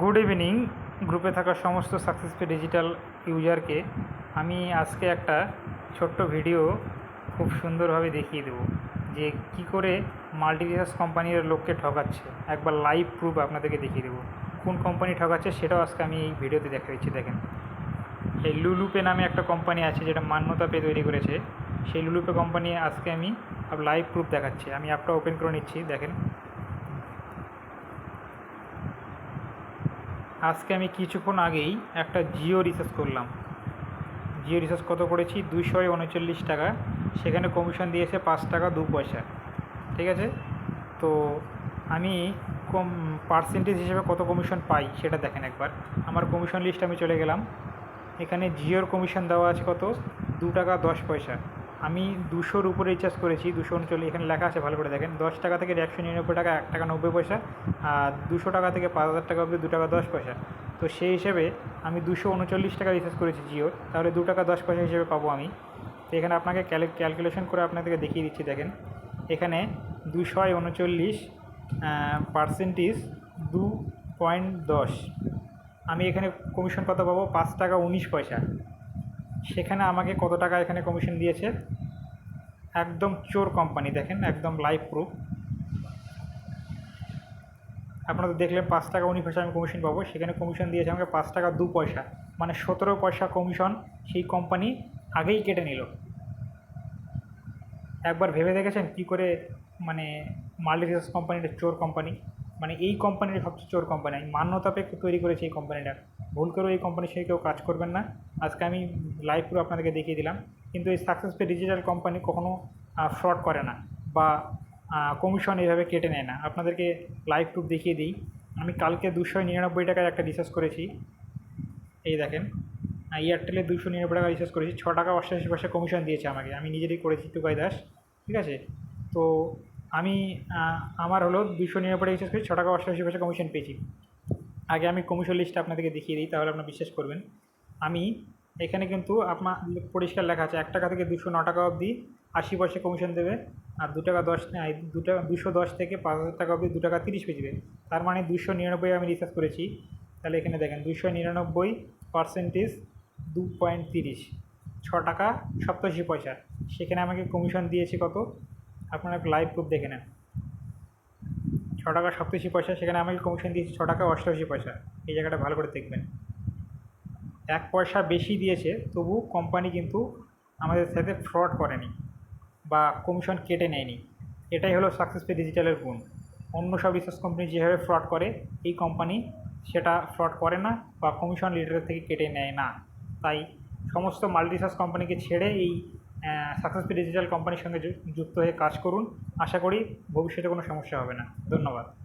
Good evening গ্রুপে থাকা সমস্ত সাকসেসফুল ডিজিটাল ইউজারকে আমি আজকে একটা ছোট্ট ভিডিও খুব সুন্দরভাবে দেখিয়ে দেবো যে কি করে মাল্টিভিসাস কোম্পানির লোককে ঠকাচ্ছে। একবার লাইভ প্রুফ আপনাদেরকে দেখিয়ে দেবো। কোন কোম্পানি ঠকাচ্ছে সেটাও আজকে আমি এই ভিডিওতে দেখা দিচ্ছি, দেখেন। এই লুলুপে নামে একটা কোম্পানি আছে যেটা মান্যতা পেয়ে তৈরি করেছে। সেই লুলুপে কোম্পানি আজকে আমি লাইভ প্রুফ দেখাচ্ছি। আমি অ্যাপটা ওপেন করে নিচ্ছি, দেখেন। আজকে আমি কিছুক্ষণ আগেই একটা জিও রিচার্জ করলাম। জিও রিচার্জ কত করেছি? দুশো উনচল্লিশ টাকা। সেখানে কমিশন দিয়েছে পাঁচ টাকা দু পয়সা। ঠিক আছে? তো আমি কম পার্সেন্টেজ হিসেবে কত কমিশন পাই সেটা দেখেন একবার। আমার কমিশন লিস্ট আমি চলে গেলাম। এখানে জিওর কমিশন দেওয়া আছে কত? দু টাকা দশ পয়সা। আমি দুশোর উপরে রিচার্জ করেছি, দুশো উনচল্লিশ, এখানে লেখা আছে ভালো করে দেখেন। দশ টাকা থেকে একশো নিরানব্বই টাকা, এক টাকা নব্বই পয়সা, আর দুশো টাকা থেকে পাঁচ হাজার টাকা অবধি দু টাকা দশ পয়সা। তো সেই হিসেবে আমি দুশো উনচল্লিশ টাকা রিচার্জ করেছি জিওর, তাহলে দু টাকা দশ পয়সা হিসেবে পাবো আমি। তো এখানে আপনাকে ক্যালকুলেশন করে আপনাদেরকে দেখিয়ে দিচ্ছি, দেখেন। এখানে দুশো উনচল্লিশ পার্সেন্টেজ দু পয়েন্ট দশ। আমি এখানে কমিশন কত পাবো? পাঁচ টাকা উনিশ পয়সা। সেখানে আমাকে কত টাকা এখানে কমিশন দিয়েছে? একদম চোর কোম্পানি দেখেন, একদম লাইভ প্রুফ আপনারা তো দেখলেন, পাঁচ টাকা উনি পয়সা আমি কমিশন পাবো। সেখানে কমিশন দিয়েছে আমাকে পাঁচ টাকা দু পয়সা। মানে সতেরো পয়সা কমিশন সেই কোম্পানি আগেই কেটে নিল। একবার ভেবে দেখেছেন কী করে মানে মাল্টিভিসাস কোম্পানিটা চোর কোম্পানি মানে এই কোম্পানিটা সবচেয়ে চোর কোম্পানি আমি মান্যতা পেয়ে তৈরি করেছি এই কোম্পানিটা ভুল করেও এই কোম্পানির সঙ্গে কেউ কাজ করবেন না। আজকে আমি লাইভ পুরো আপনাদেরকে দেখিয়ে দিলাম। কিন্তু এই সাকসেসফুল ডিজিটাল কোম্পানি কখনো ফ্রড করে না বা কমিশন এইভাবে কেটে নেয় না। আপনাদেরকে লাইভ প্রুফ দেখিয়ে দিই। আমি কালকে দুশো নিরানব্বই টাকায় একটা রিচার্জ করেছি। এই দেখেন এয়ারটেলে দুশো নিরানব্বই টাকা রিচার্জ করেছি। ছ টাকা অষ্টাশি পয়সা কমিশন দিয়েছে আমাকে। আমি নিজেরই করেছি টুকাই দাস। ঠিক আছে? তো আমি আমার হলো দুশো নিরানব্বই টাকা রিচার্জ করেছি, ছ টাকা অষ্টাশি পয়সা কমিশন পেয়েছি। আগে আমি কমিশন লিস্টটা আপনাদেরকে দেখিয়ে দিই, তাহলে আপনারা বিশ্বাস করবেন। আমি এখানে কিন্তু আপনার পরিষ্কার লেখা আছে, এক টাকা থেকে দুশো ন টাকা অবধি আশি পয়সা কমিশন দেবে, আর দু টাকা দশ দু টাকা, দুশো দশ থেকে পাঁচ হাজার টাকা অবধি দু টাকা তিরিশ পেয়ে তার মানে দুশো নিরানব্বই আমি রিচার্জ করেছি। তাহলে এখানে দেখেন, দুশো নিরানব্বই পার্সেন্টেজ দু পয়েন্ট তিরিশ, ছ টাকা সপ্তাশি পয়সা। সেখানে আমাকে কমিশন দিয়েছে কত? আপনারা লাইভ প্রুফ দেখে নেন। ছ টাকা সপ্তাশি পয়সা, সেখানে আমাকে কমিশন দিয়েছে ছ টাকা অষ্টআশি পয়সা। এই জায়গাটা ভালো করে দেখবেন। এক পয়সা বেশি দিয়েছে, তবু কোম্পানি কিন্তু আমাদের সাথে ফ্রড করেনি বা কমিশন কেটে নেয়নি। এটাই হলো সাকসেসফুল ডিজিটালের গুণ। অন্য সব রিসার্চ কোম্পানি যেভাবে ফ্রড করে, এই কোম্পানি সেটা ফ্রড করে না বা কমিশন লিডারের থেকে কেটে নেয় না। তাই সমস্ত মাল্টিসার্চ কোম্পানিকে ছেড়ে এই সাকসেসফুল ডিজিটাল কোম্পানির সঙ্গে যুক্ত হয়ে কাজ করুন। আশা করি ভবিষ্যতে কোনো সমস্যা হবে না। ধন্যবাদ।